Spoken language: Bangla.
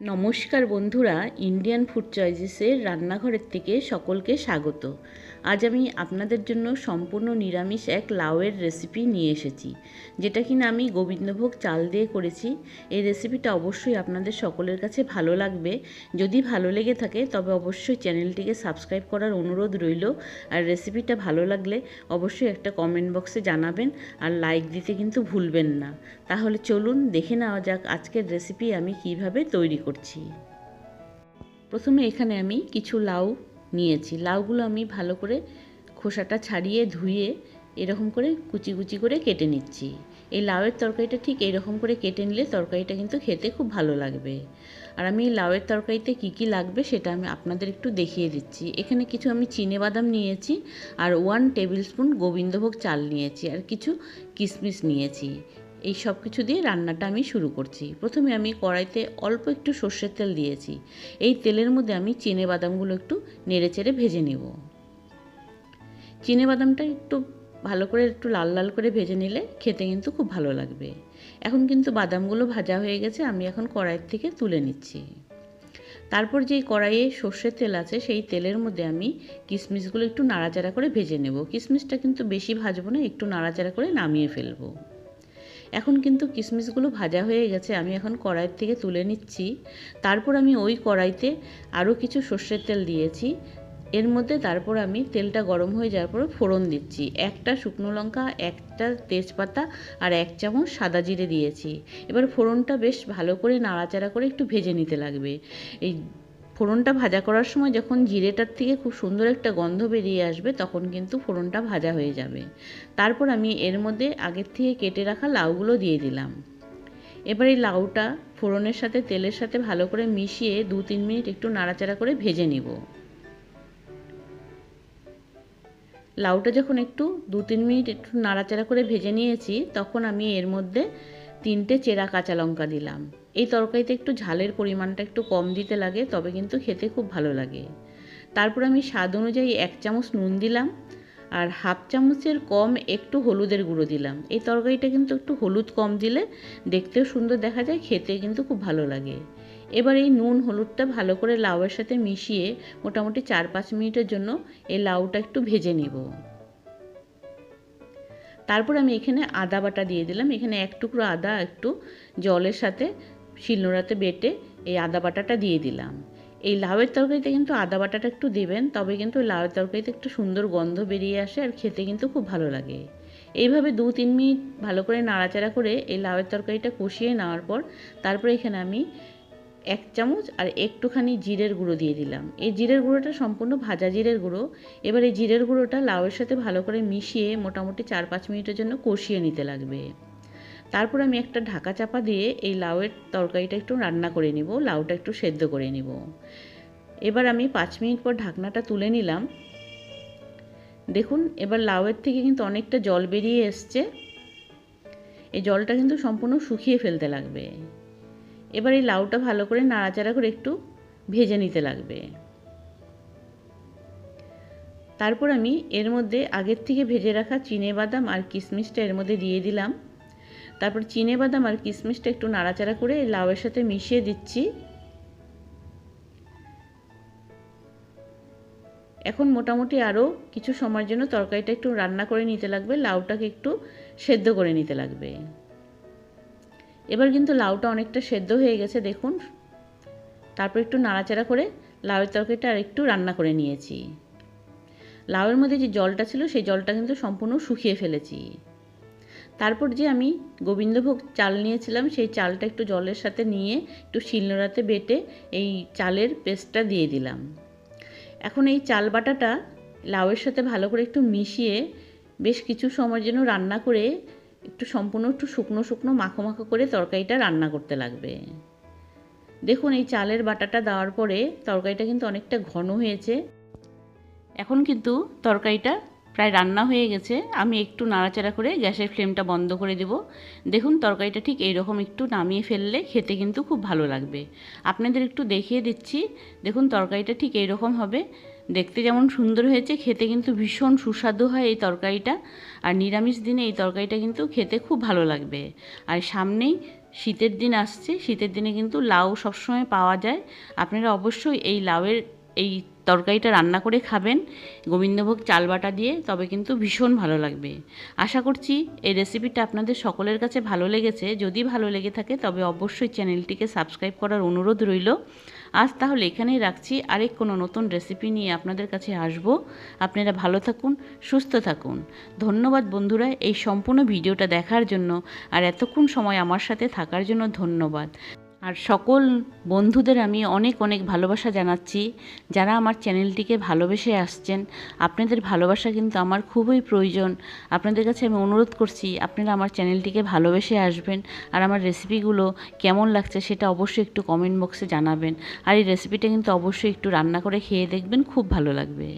নমস্কার বন্ধুরা ইন্ডিয়ান ফুড চয়েসেসের রান্নাঘরের থেকে সকলকে স্বাগত। আজ আমি আপনাদের জন্য সম্পূর্ণ নিরামিষ এক লাউয়ের রেসিপি নিয়ে এসেছি, যেটা কিনা আমি গোবিন্দভোগ চাল দিয়ে করেছি। এই রেসিপিটা অবশ্যই আপনাদের সকলের কাছে ভালো লাগবে। যদি ভালো লেগে থাকে, তবে অবশ্যই চ্যানেলটিকে সাবস্ক্রাইব করার অনুরোধ রইল। আর রেসিপিটা ভালো লাগলে অবশ্যই একটা কমেন্ট বক্সে জানাবেন, আর লাইক দিতে কিন্তু ভুলবেন না। তাহলে চলুন দেখে নেওয়া যাক আজকের রেসিপি আমি কীভাবে তৈরি করছি। প্রথমে এখানে আমি কিছু লাউ নিয়েছি। লাউগুলো আমি ভালো করে খোসাটা ছাড়িয়ে ধুয়ে এরকম করে কুচি কুচি করে কেটে নিচ্ছি। এই লাউয়ের তরকারিটা ঠিক এইরকম করে কেটে নিলে তরকারিটা কিন্তু খেতে খুব ভালো লাগবে। আর আমি এই লাউয়ের তরকারিতে কী কী লাগবে সেটা আমি আপনাদের একটু দেখিয়ে দিচ্ছি। এখানে কিছু আমি চিনে বাদাম নিয়েছি আর ওয়ান টেবিল স্পুন গোবিন্দভোগ চাল নিয়েছি আর কিছু কিশমিশ নিয়েছি। এই সব কিছু দিয়ে রান্নাটা আমি শুরু করছি। প্রথমে আমি কড়াইতে অল্প একটু সর্ষের তেল দিয়েছি। এই তেলের মধ্যে আমি চিনে বাদামগুলো একটু নেড়ে চেড়ে ভেজে নেব। চিনে বাদামটা একটু ভালো করে একটু লাল লাল করে ভেজে নিলে খেতে কিন্তু খুব ভালো লাগবে। এখন কিন্তু বাদামগুলো ভাজা হয়ে গেছে, আমি এখন কড়াইয়ের থেকে তুলে নিচ্ছি। তারপর যেই কড়াইয়ে সর্ষের তেল আছে, সেই তেলের মধ্যে আমি কিশমিশগুলো একটু নাড়াচাড়া করে ভেজে নেব। কিশমিশটা কিন্তু বেশি ভাজবো না, একটু নাড়াচাড়া করে নামিয়ে ফেলব। এখন কিন্তু কিশমিশগুলো ভাজা হয়ে গেছে, আমি এখন কড়াইয়ের থেকে তুলে নিচ্ছি। তারপর আমি ওই কড়াইতে আরও কিছু সর্ষের তেল দিয়েছি। এর মধ্যে তারপর আমি তেলটা গরম হয়ে যাওয়ার পর ফোড়ন দিচ্ছি। একটা শুকনো লঙ্কা, একটা তেজপাতা আর এক চামচ সাদা জিরে দিয়েছি। এবার ফোড়নটা বেশ ভালো করে নাড়াচাড়া করে একটু ভেজে নিতে লাগবে। এই ফোড়নটা ভাজা করার সময় যখন জিরেটার থেকে খুব সুন্দর একটা গন্ধ বেরিয়ে আসবে, তখন কিন্তু ফোড়নটা ভাজা হয়ে যাবে। তারপর আমি এর মধ্যে আগের থেকে কেটে রাখা লাউগুলো দিয়ে দিলাম। এবার এই লাউটা ফোড়নের সাথে, তেলের সাথে ভালো করে মিশিয়ে দু তিন মিনিট একটু নাড়াচাড়া করে ভেজে নিব। লাউটা যখন একটু দু তিন মিনিট একটু নাড়াচাড়া করে ভেজে নিয়েছি, তখন আমি এর মধ্যে তিনটে চেরা কাঁচা লঙ্কা দিলাম। এই তরকারিতে একটু ঝালের পরিমাণটা একটু কম দিতে লাগে, তবে কিন্তু খেতে খুব ভালো লাগে। তারপর আমি স্বাদ অনুযায়ী এক চামচ নুন দিলাম আর হাফ চামচের কম একটু হলুদের গুঁড়ো দিলাম। এই তরকারিটা কিন্তু একটু হলুদ কম দিলে দেখতেও সুন্দর দেখা যায়, খেতে কিন্তু খুব ভালো লাগে। এবার এই নুন হলুদটা ভালো করে লাউয়ের সাথে মিশিয়ে মোটামুটি চার পাঁচ মিনিটের জন্য এই লাউটা একটু ভেজে নিব। তারপর আমি এখানে আদা বাটা দিয়ে দিলাম। এখানে এক টুকরো আদা একটু জলের সাথে শিলনোড়াতে বেটে এই আদা বাটাটা দিয়ে দিলাম। এই লাউয়ের তরকারিতে কিন্তু আদা বাটাটা একটু দেবেন, তবে কিন্তু লাউয়ের তরকারিতে একটু সুন্দর গন্ধ বেরিয়ে আসে আর খেতে কিন্তু খুব ভালো লাগে। এইভাবে দু তিন মিনিট ভালো করে নাড়াচাড়া করে এই লাউয়ের তরকারিটা কষিয়ে নেওয়ার পর তারপরে এখানে আমি এক চামচ আর একটুখানি জিরের গুঁড়ো দিয়ে দিলাম। এই জিরের গুঁড়োটা সম্পূর্ণ ভাজা জিরের গুঁড়ো। এবার এই জিরের গুঁড়োটা লাউয়ের সাথে ভালো করে মিশিয়ে মোটামুটি চার পাঁচ মিনিটের জন্য কষিয়ে নিতে লাগবে। তারপর আমি একটা ঢাকা চাপা দিয়ে এই লাউয়ের তরকারিটা একটু রান্না করে নিব, লাউটা একটু সেদ্ধ করে নিব। এবার আমি পাঁচ মিনিট পর ঢাকনাটা তুলে নিলাম। দেখুন, এবার লাউয়ের থেকে কিন্তু অনেকটা জল বেরিয়ে এসছে। এই জলটা কিন্তু সম্পূর্ণ শুকিয়ে ফেলতে লাগবে। এবার এই লাউটা ভালো করে নাড়াচাড়া করে একটু ভেজে নিতে লাগবে। তারপর আমি এর মধ্যে আগের থেকে ভেজে রাখা চিনে বাদাম আর কিশমিশটা এর মধ্যে দিয়ে দিলাম। তারপর চিনে বাদাম আর কিশমিশটা একটু নাড়াচাড়া করে লাউয়ের সাথে মিশিয়ে দিচ্ছি। এখন মোটামুটি আরও কিছু সময়ের জন্য তরকারিটা একটু রান্না করে নিতে লাগবে, লাউটাকে একটু সেদ্ধ করে নিতে লাগবে। এবার কিন্তু লাউটা অনেকটা সেদ্ধ হয়ে গেছে, দেখুন। তারপর একটু নাড়াচাড়া করে লাউয়ের তরকারিটা আর একটু রান্না করে নিয়েছি। লাউয়ের মধ্যে যে জলটা ছিল, সেই জলটা কিন্তু সম্পূর্ণ শুকিয়ে ফেলেছি। তারপর যে আমি গোবিন্দভোগ চাল নিয়েছিলাম, সেই চালটা একটু জলের সাথে নিয়ে একটু শিলনোড়াতে বেটে এই চালের পেস্টটা দিয়ে দিলাম। এখন এই চাল বাটাটা লাউয়ের সাথে ভালো করে একটু মিশিয়ে বেশ কিছু সময়ের জন্য রান্না করে একটু সম্পূর্ণ একটু শুকনো শুকনো মাখো মাখো করে তরকারিটা রান্না করতে লাগবে। দেখুন, এই চালের বাটাটা দেওয়ার পরে তরকারিটা কিন্তু অনেকটা ঘন হয়েছে। এখন কিন্তু তরকারিটা প্রায় রান্না হয়ে গেছে। আমি একটু নাড়াচাড়া করে গ্যাসের ফ্লেমটা বন্ধ করে দেব। দেখুন, তরকারিটা ঠিক এইরকম একটু নামিয়ে ফেললে খেতে কিন্তু খুব ভালো লাগবে। আপনাদের একটু দেখিয়ে দিচ্ছি। দেখুন, তরকারিটা ঠিক এইরকম হবে। দেখতে যেমন সুন্দর হয়েছে, খেতে কিন্তু ভীষণ সুস্বাদু হয় এই তরকারিটা। আর নিরামিষ দিনে এই তরকারিটা কিন্তু খেতে খুব ভালো লাগবে। আর সামনেই শীতের দিন আসছে, শীতের দিনে কিন্তু লাউ সবসময় পাওয়া যায়। আপনারা অবশ্যই এই লাউয়ের এই তরকারিটা রান্না করে খাবেন, গোবিন্দভোগ চাল বাটা দিয়ে, তবে কিন্তু ভীষণ ভালো লাগবে। আশা করছি এই রেসিপিটা আপনাদের সকলের কাছে ভালো লেগেছে। যদি ভালো লেগে থাকে, তবে অবশ্যই চ্যানেলটিকে সাবস্ক্রাইব করার অনুরোধ রইল। আজ তাহলে এখানেই রাখছি। আরেক কোনো নতুন রেসিপি নিয়ে আপনাদের কাছে আসব। আপনারা ভালো থাকুন, সুস্থ থাকুন। ধন্যবাদ বন্ধুরা এই সম্পূর্ণ ভিডিওটা দেখার জন্য। আর এতক্ষণ সময় আমার সাথে থাকার জন্য ধন্যবাদ। আর সকল বন্ধুদের আমি অনেক অনেক ভালোবাসা জানাচ্ছি যারা আমার চ্যানেলটিকে ভালোবেসে আসছেন। আপনাদের ভালোবাসা কিন্তু আমার খুবই প্রয়োজন। আপনাদের কাছে আমি অনুরোধ করছি, আপনারা আমার চ্যানেলটিকে ভালোবেসে আসবেন আর আমার রেসিপিগুলো কেমন লাগছে সেটা অবশ্যই একটু কমেন্ট বক্সে জানাবেন। আর এই রেসিপিটা কিন্তু অবশ্যই একটু রান্না করে খেয়ে দেখবেন, খুব ভালো লাগবে।